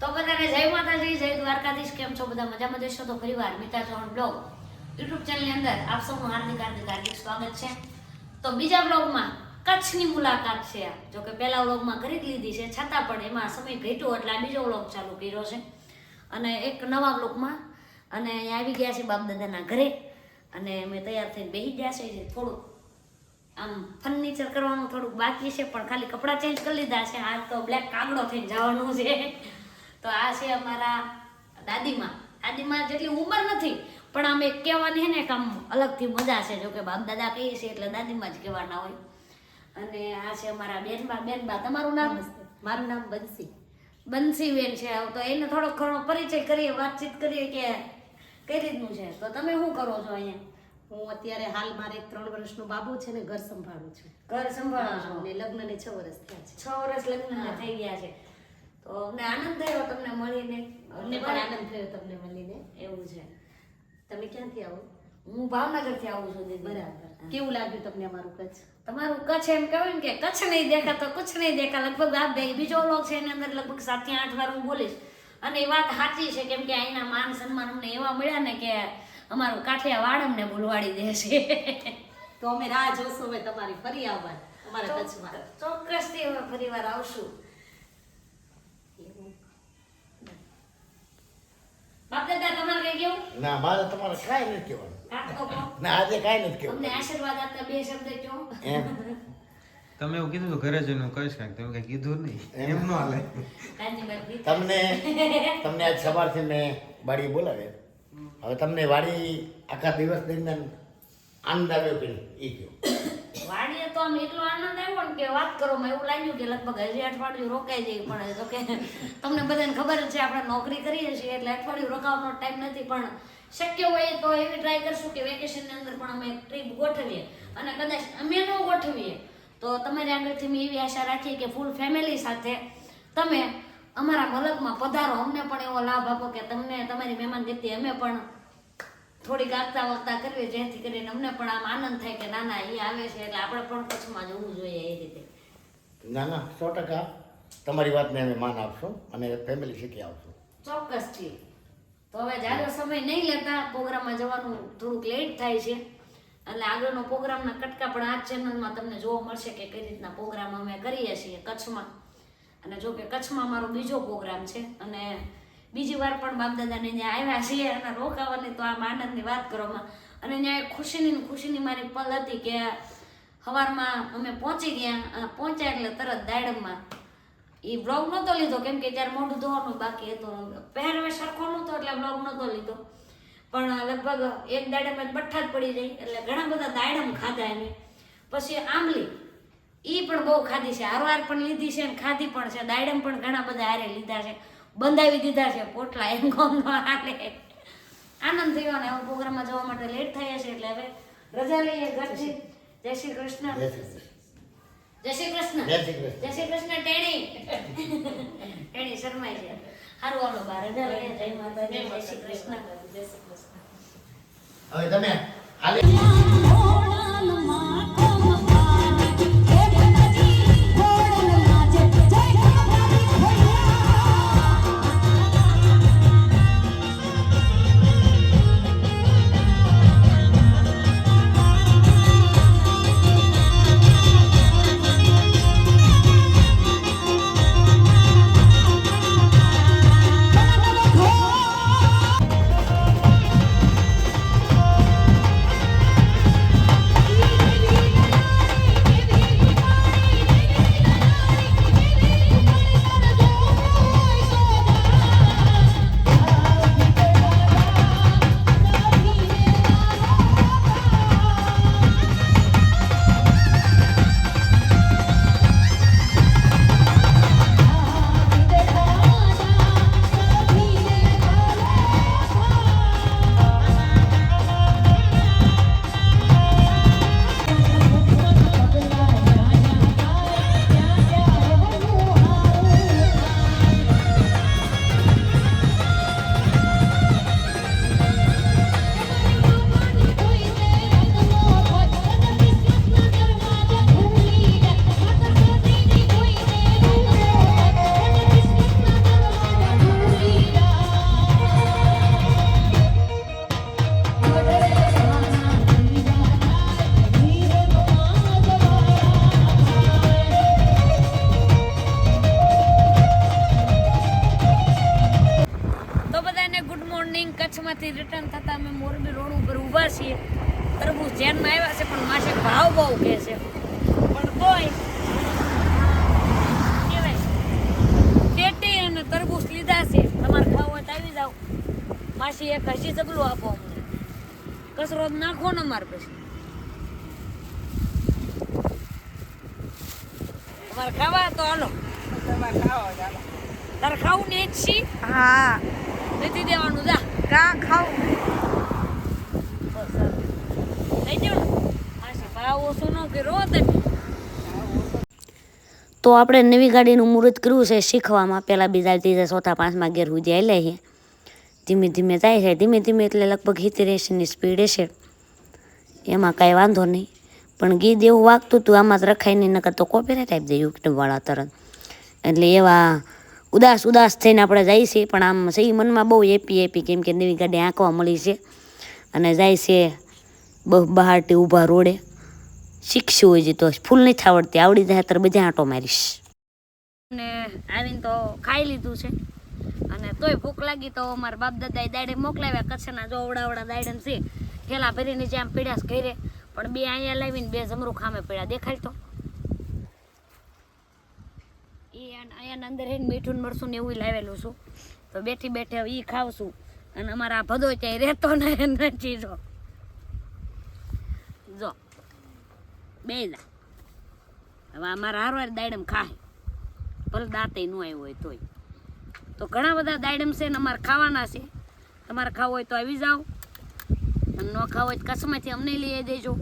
તો બધાને જય માતાજી, જય દ્વારકાધીશ. કેમ છો બધા? મજામાં જશો તો ફરીવાર મિતા ચૌહાણ બ્લોગ યુટ્યુબ ચેનલની અંદર આપ સૌનું હાર્દિક હાર્દિક હાર્દિક સ્વાગત છે. તો બીજા બ્લોગમાં કચ્છની મુલાકાત છે જો કે પહેલા વ્લોગમાં કરી લીધી છે, છતાં પણ એમાં સમય ઘટ્યો એટલે આ બીજો વ્લોગ ચાલુ કર્યો છે. અને એક નવા બ્લોગમાં અને અહીંયા આવી ગયા છે બાપદાદાના ઘરે. અને અમે તૈયાર થઈને બેસી ગયા છે થોડુંક આમ ફર્નિચર કરવાનું થોડુંક બાકી છે, પણ ખાલી કપડાં ચેન્જ કરી લીધા છે. આજ તો બ્લેક કાગડો થઈને જવાનું છે. તો આ છે અમારા દાદીમાં. દાદીમાં જેટલી ઉંમર નથી પણ આમ એક કહેવાની છે ને એક આમ અલગથી મજા છે. જો કે બાપ દાદા કહીએ છીએ એટલે દાદીમાં જ કહેવાના હોય. અને આ છે અમારા બેનબા બેનબા તમારું નામ? મારું નામ બંસી. બંસીબેન છે. તો એને થોડોક ઘણો પરિચય કરીએ વાતચીત કરીએ કે કઈ રીતનું છે? તો તમે શું કરો છો અહીંયા? હું અત્યારે હાલ મારે ત્રણ વર્ષનું બાબુ છે ને ઘર સંભાળું છું. ઘર સંભાળું છું? અને લગ્નને છ વર્ષ થયા છે. છ વર્ષ લગ્ન થઈ ગયા છે. તો અમને આનંદ થયો તમને મળીને. અમને પણ આનંદ થયો તમને મળીને. એવું છે. તમે ક્યાંથી આવો? હું ભાવનગરથી આવું છું બરાબર. કેવું લાગ્યું તમને અમારું કચ્છ? તમારું કચ્છ એમ કહેવાય ને કે કચ્છ નહીં દેખા તો કચ્છ નહીં દેખા. લગભગ આ બે બીજો લોક છે એની અંદર લગભગ સાતથી આઠ વાર હું બોલીશ. અને એ વાત સાચી છે કેમ કે અહીંના માન સન્માન અમને એવા મળ્યા ને કે અમારું કાઠિયાવાડ અમને બોલવાડી દેશે તો અમે રાહ જોશું હવે તમારી ફરી આવવાની અમારા કચ્છમાં. ચોક્કસથી હવે ફરી વાર આવશું. બાપ તમારે કઈ કેવું ના મારે તમારે કાંઈ નથી કહેવાનું. કહો. ના આજે કાંઈ નથી અમને કહેવાનું આશીર્વાદ આપતા બે શબ્દ કહો. તમે એવું કીધું તો ઘરે જઈને હું કહીશ કાંઈક. તમે કઈ કીધું નહીં. એમ. ન હાલે. તમને તમને આજ સવારથી મેં વાડી બોલાવે. હવે તમને વાડી આખા દિવસ દરમિયાન આનંદ આવ્યો કે એ કહો. વાડીએ તો આમ એટલો આનંદ આવ્યો ને કે વાત કરો માં એવું લાગ્યું કે લગભગ હજી અઠવાડિયું રોકાઈ જાય, પણ જો કે તમને બધાને ખબર છે, આપણે નોકરી કરીએ છીએ એટલે અઠવાડિયું રોકાવાનો ટાઈમ નથી, પણ શક્ય હોય તો એવી ટ્રાય કરશું કે વેકેશનની અંદર પણ અમે ટ્રીપ ગોઠવીએ અને કદાચ અમે ન ગોઠવીએ. તો તમારી આગળથી મેં એવી આશા રાખીએ કે ફૂલ ફેમિલી સાથે તમે અમારા મલકમાં પધારો. અમને પણ એવો લાભ આપો કે તમને, તમારી મહેમાનગતિ અમે પણ થોડીક આગતા વખતા કરીએ જેથી કરીને અમને પણ આમ આનંદ થાય કે ના ના એ આવે છે એટલે આપણે પણ કચ્છમાં જવું જોઈએ એ રીતે. ના ના સો ટકા તમારી વાતને અમે માન આપશું અને ફેમિલી શીખી આવશું છીએ તો હવે જ્યારે સમય નહીં લેતા પ્રોગ્રામમાં જવાનું થોડુંક લેટ થાય છે. એટલે આગળનો પ્રોગ્રામના કટકા પણ આ ચેનલમાં તમને જોવા મળશે કે કઈ રીતના પ્રોગ્રામ અમે કરીએ છીએ કચ્છમાં. અને જો કે કચ્છમાં મારો બીજો પ્રોગ્રામ છે અને બીજી વાર પણ બાપદાદાને ત્યાં આવ્યા છીએ અને રોકાવાની તો આમ આનંદની વાત કરવામાં. અને ત્યાં ખુશીની ખુશીની મારી પલ હતી કે સવારમાં અમે પહોંચી ગયા પહોંચ્યા એટલે તરત દાડમમાં. એ બ્લોગ નહોતો લીધો, કેમ કે ત્યારે મોઢું ધોવાનું બાકી હતું. પહેરવે સરખો નહોતો એટલે બ્લોગ નહોતો લીધો. પણ લગભગ એક દાડમ બઠ્ઠા જ પડી જાય, એટલે ઘણા બધા દાડમ ખાધા એને પછી આંબલી એ પણ બહુ ખાધી છે. હારવાર પણ લીધી છે અને ખાધી પણ છે. દાડમ પણ ઘણા બધા હારે લીધા છે. બંધાવી દીધા છે પોટલા એમ કોમ હાલે આનંદ થયો ને હવે પ્રોગ્રામમાં જવા માટે લેટ થયા છે એટલે હવે રજા લઈએ ઘરથી. જય શ્રી કૃષ્ણ. જય શ્રી કૃષ્ણ. જય શ્રી કૃષ્ણ. જય શ્રી કૃષ્ણ. જય શ્રી કૃષ્ણ ટેણી. ટેણી શરમાય છે. હારું હાલો બાર રજા લઈએ. જય માતા જય શ્રી કૃષ્ણ. જય શ્રી કૃષ્ણ હવે તમે હાલે. છીએ. તરબૂચ ધ્યાનમાં આવ્યા છે પણ માસે ભાવ બહુ કહે છે. પણ તોય કહેવાય? ટેટી અને તરબૂચ લીધા છે. તમારે ખાવ હોય તો આવી જાઓ. માસી એક હસી ચગલું આપો અમને. કચરો નાખો ને અમારે પછી. તમારે ખાવા તો હાલો. તારે ખાવું ને જ છી હા. નથી દેવાનું જા. કા ખાવ બસ થઈ ગયું ને માસી ભાવ તો આપણે નવી ગાડીનું મુહૂર્ત કર્યું છે શીખવામાં. પહેલાં બીજા ત્રીજા ચોથા પાંચમાં ગેર સુધી આવી લઈએ ધીમે ધીમે જાય છે. ધીમે ધીમે એટલે લગભગ સિત્તેર એંશીની સ્પીડ હશે. એમાં કાંઈ વાંધો નહીં. પણ ગીત એવું વાગતું હતું, આમાં રખાય નહીં, નકર તો કોપીરાઇટ આપી દે યુટ્યુબવાળા તરત. એટલે એવા ઉદાસ ઉદાસ થઈને આપણે જાય છે પણ આમ સહી મનમાં બહુ એપી એપી કેમ કે નવી ગાડી આંકવા મળી છે. અને જાય છે બહુ બહારથી ઊભા રોડે. શીખશું હોય તો ફૂલ નથી આવડતી આવડી જાય ત્યારે બધા આંટો મારીશ. ને આવીને તો ખાઈ લીધું છે. અને તોય ભૂખ લાગી તો મારા બાપ દાદાએ દાડે મોકલાવ્યા, કચ્છના જો ઓવડાવડા દાડે છે ઠેલા ભરીને જ્યાં પીડ્યા છે ઘરે, પણ બે અહીંયા લાવીને બે જમરૂ ખામે પડ્યા. દેખાય તો. એ અહીંયા અંદર હેને મીઠું મરસું ને એવું લાવેલું છું. તો બેઠી બેઠે એ ખાવશું. અને અમારા ભદો ત્યાં રહેતો ને નથી જો જો બે જા હવે અમારા હારવાર દાડમ ખાય. ભલે દાંતે ન આવ્યો હોય તોય. તો ઘણા બધા દાડમ છે ને અમારે ખાવાના છે. તમારે ખાવું હોય તો આવી જાઓ. અને ન ખાવું હોય તો કચ્છમાંથી અમને લઈ દેજો.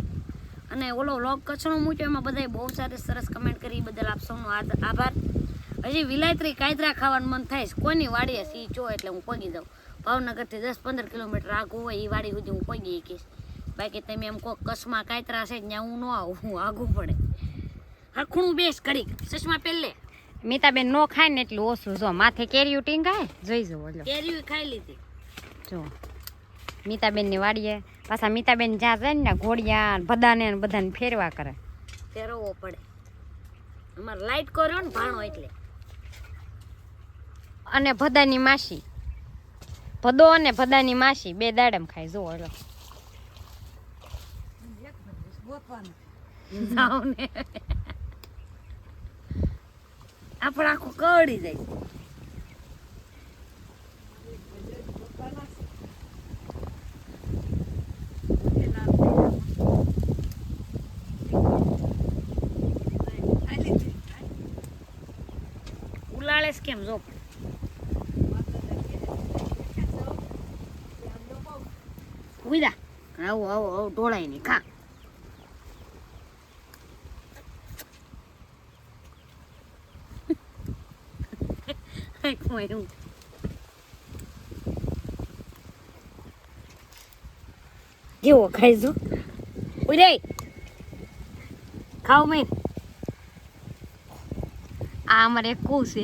અને ઓલો લોક કચ્છનો મૂક્યો, એમાં બધાએ બહુ સારી સરસ કમેન્ટ કરી. બદલ આપ સૌનો આભાર. હજી વિલાયત્રી કાયદરા ખાવાનું મન થાય છે. કોની વાડીએ સી ચો એટલે હું પગી જાઉં. ભાવનગરથી દસ પંદર કિલોમીટર આગું હોય એ વાડી સુધી હું પગી શકીશ. બાકી તમે એમ કહો કચ્છમાં કાયતરા છે ત્યાં હું ન આવું હું આગું પડે. હરખું બેસ કરી ચશ્મા પહેલે મીતાબેન નો ખાય ને એટલું ઓછું. જો માથે કેરીયું ટીંગાય જોઈ જવો લો કેરી ખાઈ લીધી. જો મીતાબેનની વાડીએ. પાછા મીતાબેન જ્યાં જાય ને ઘોડિયા બધાને બધાને ફેરવા કરે. ફેરવવો પડે. અમારે લાઈટ કર્યો ને ભાણો એટલે. અને ભદાની માસી. ભદો અને ભદાની માસી બે દાડમ ખાય. જુઓ લો જાઓ ને આપણે આખું કવડી જાય. ઉલાળે કેમ જો ઉઈદા આવો આવો આવો ઢોળાય નહીં ખા. Como કેવો ખાઈશું ઉરે ખાવ મેં આ અમારે કું છે